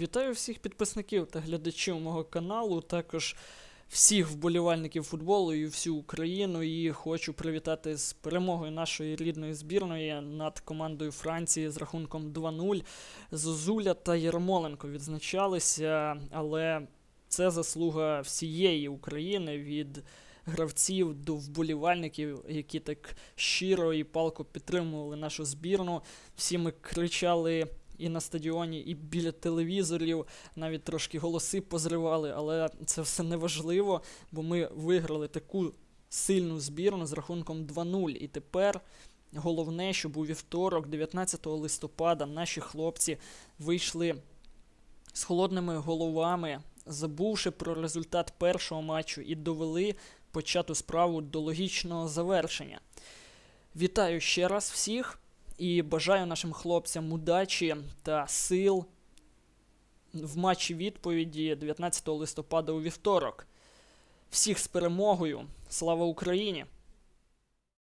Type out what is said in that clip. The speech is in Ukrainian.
Вітаю всіх підписників та глядачів мого каналу, також всіх вболівальників футболу і всю Україну. І хочу привітати з перемогою нашої рідної збірної над командою Франції з рахунком 2-0. Зозуля та Єрмоленко відзначалися, але це заслуга всієї України від гравців до вболівальників, які так щиро і палко підтримували нашу збірну. Всі ми кричали і на стадіоні, і біля телевізорів, навіть трошки голоси позривали, але це все не важливо, бо ми виграли таку сильну збірну з рахунком 2-0. І тепер головне, щоб у вівторок, 19 листопада, наші хлопці вийшли з холодними головами, забувши про результат першого матчу і довели почату справу до логічного завершення. Вітаю ще раз всіх і бажаю нашим хлопцям удачі та сил в матчі відповіді 19 листопада у вівторок. Всіх з перемогою! Слава Україні!